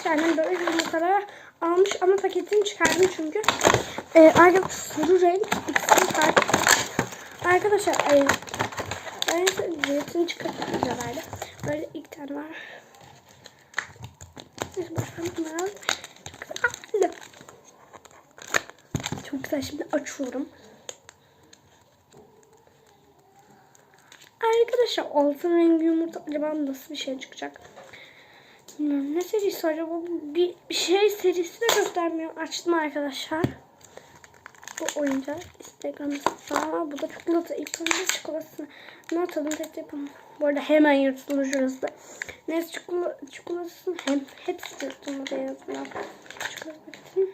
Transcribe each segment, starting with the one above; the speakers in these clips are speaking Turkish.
arkadaşlar annem böyle yumurtaları almış ama paketini çıkardım çünkü. Ee, arkadaşlar sarı renk ikisini fark Arkadaşlar ay, ben zeytin çıkartmak üzereydi. Böyle ilk tane var. Neyse bakalım bunları alalım. Çok güzel. Çok güzel. Şimdi açıyorum. Arkadaşlar altın rengi yumurta acaba nasıl bir şey çıkacak? Ne serisi acaba? Bir, bir şey serisi de göstermiyor. Açtım arkadaşlar. Bu oyuncak Instagram'da bu da çikolata. İlk önce çikolatasını ne atalım tek yapalım. Bu arada hemen yırtılır şurası. Neyse çikolata, çikolatasını hem hepsi yırtılmadı yazılar. Çikolata paketini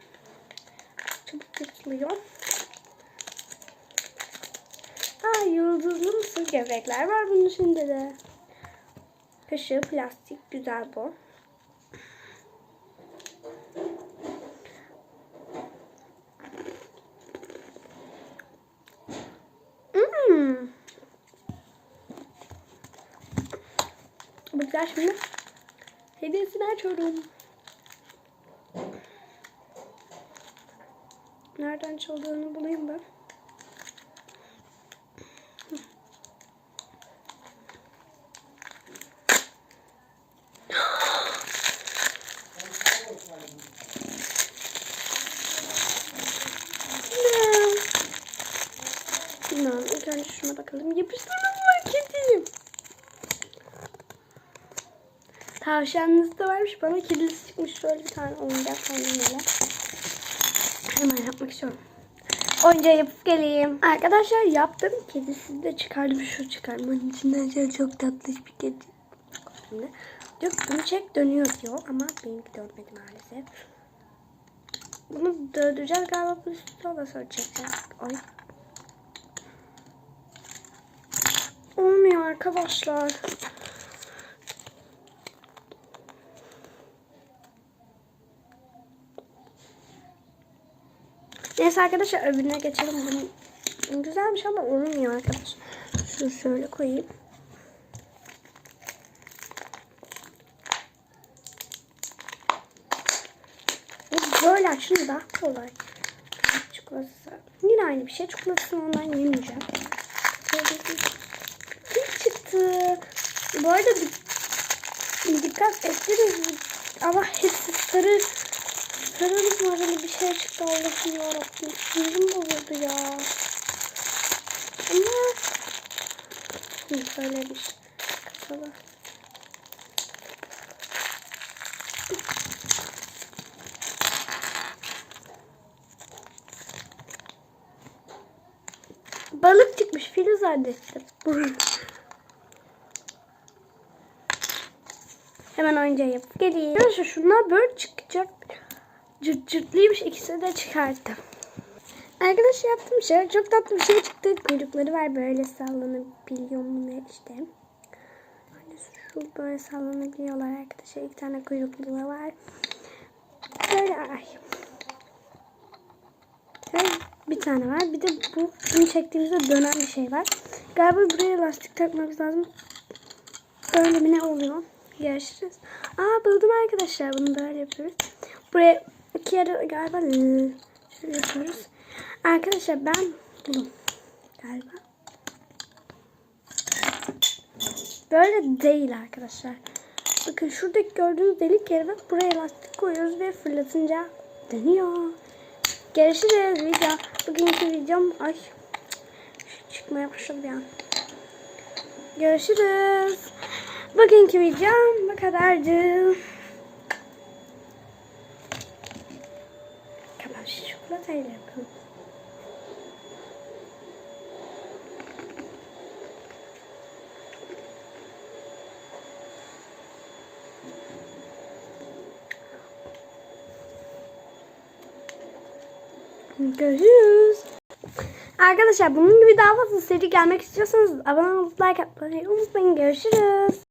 çabuk yırtılıyor. Aa yıldızlı mısır gevrekler var bunun içinde de. Kaşığı plastik güzel bu. Güzel şimdi. Hediyesini açıyorum. Nereden çaldığını bulayım ben. Bilmiyorum. İlk önce şuna bakalım. Yapıştırma Tavşanınız da varmış. Bana kedisi çıkmış. Şöyle bir tane oyuncak kendimle. Hemen yapmak istiyorum. Oyuncağı yapıp geleyim. Arkadaşlar yaptım. Kedisi de çıkardım. Şu çıkarmanın içinden şöyle çok tatlış bir kedi. Şimdi diyor bunu çek dönüyor diyor. Ama benimki dönmedi maalesef. Bunu döndüreceğiz galiba. Bu üstüne ondan sonra çekeceğiz. Ay Olmuyor arkadaşlar. Neyse arkadaşlar öbürüne geçelim. Bunun güzelmiş ama olmuyor arkadaşlar. Şunu şöyle koyayım. Böyle açınca daha kolay. Çikolatası. Yine aynı bir şey. Çikolatasını ondan yemeyeceğim. Kim çıktı? Bu arada di- dikkat ettiniz? Ama hepsi sarı sarı numaralı bir şey çıktı Allah'ım yarabbim. Sinirim bozuldu ya. Ama Hı, böylemiş. Kapalı. Balık çıkmış fili zannettim. Hemen oyuncağı yapıp geleyim. Şunlar böyle çıkacak. Cırt cırtlıymış ikisini de çıkarttım. Arkadaşlar yaptığım şey çok tatlı bir şey çıktı. Kuyrukları var böyle sallanabiliyor mu ne işte. Hani şu böyle sallanabiliyorlar arkadaşlar. İki tane kuyruklu var. Böyle ay. Böyle bir tane var. Bir de bu bunu çektiğimizde dönen bir şey var. Galiba buraya lastik takmamız lazım. Böyle bir ne oluyor? Görüşürüz. Aa buldum arkadaşlar. Bunu böyle yapıyoruz. Buraya iki yarı galiba şöyle yapıyoruz. Arkadaşlar ben buldum. Galiba. Böyle değil arkadaşlar. Bakın şuradaki gördüğünüz delik bak buraya lastik koyuyoruz ve fırlatınca dönüyor. Görüşürüz video. Bugünkü videom ay çıkmaya başladı bir an. Görüşürüz. Bugünkü videom bu kadardı. Şu çikolatayla yapalım. Görüşürüz. Arkadaşlar bunun gibi daha fazla seri gelmek istiyorsanız abone olup like atmayı unutmayın. Görüşürüz.